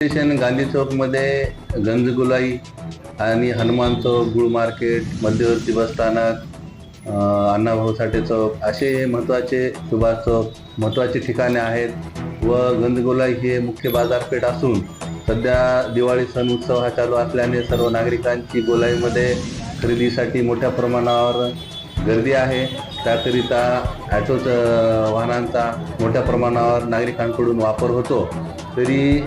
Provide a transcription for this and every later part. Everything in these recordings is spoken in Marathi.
स्टेशन गांधी चौकमध्ये गंजगुलाई आणि हनुमान चौक गुळ मार्केट मध्यवर्ती बसस्थानक अण्णाभाऊ साठे चौक असे महत्त्वाचे सुभाष चौक महत्त्वाचे ठिकाणे आहेत व गंजगुलाई हे मुख्य बाजारपेठ असून सध्या दिवाळी सण उत्सव हा चालू असल्याने सर्व नागरिकांची गोलाईमध्ये खरेदीसाठी मोठ्या प्रमाणावर गर्दी आहे. त्याकरिता ॲटोच वाहनांचा मोठ्या प्रमाणावर नागरिकांकडून वापर होतो. तरी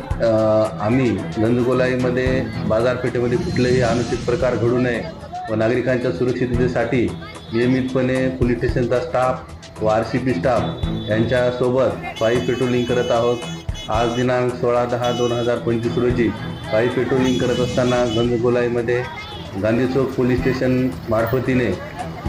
आम्ही गंजगोलाईमध्ये बाजारपेठेमध्ये कुठलेही अनुचित प्रकार घडू नये व नागरिकांच्या सुरक्षिततेसाठी नियमितपणे पोलीस स्टेशनचा स्टाफ व आर सी पी स्टाफ यांच्यासोबत पायी पेट्रोलिंग करत आहोत. आज दिनांक सोळा दहा दोन हजार पंचवीस रोजी पायी पेट्रोलिंग करत असताना गंजगोलाईमध्ये गांधी चौक पोलीस स्टेशन मार्फतीने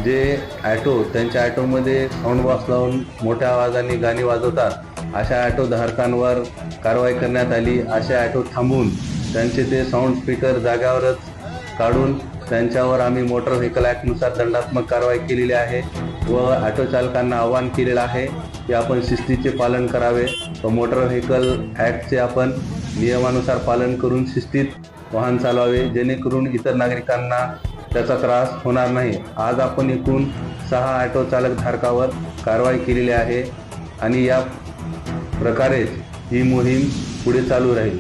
जे ॲटो त्यांच्या ॲटोमध्ये साऊंड बॉक्स लावून मोठ्या आवाजाने गाणी वाजवतात अशा ॲटो धारकांवर कारवाई करण्यात आली. अशा ॲटो थांबून त्यांचे ते साऊंड स्पीकर जाग्यावरच काढून त्यांच्यावर आम्ही मोटर व्हेकल ॲक्टनुसार दंडात्मक कारवाई केलेली आहे व ॲटो चालकांना आवाहन केलेलं आहे की आपण शिस्तीचे पालन करावे. व मोटर व्हेकल ॲक्टचे आपण नियमानुसार पालन करून शिस्तीत वाहन चालवावे जेणेकरून इतर नागरिकांना त्याचा त्रास होणार नाही. आज आपण एकूण सहा ऑटो चालक धारकावर कारवाई केलेली आहे आणि या प्रकारेच ही मोहीम पुढे चालू राहील.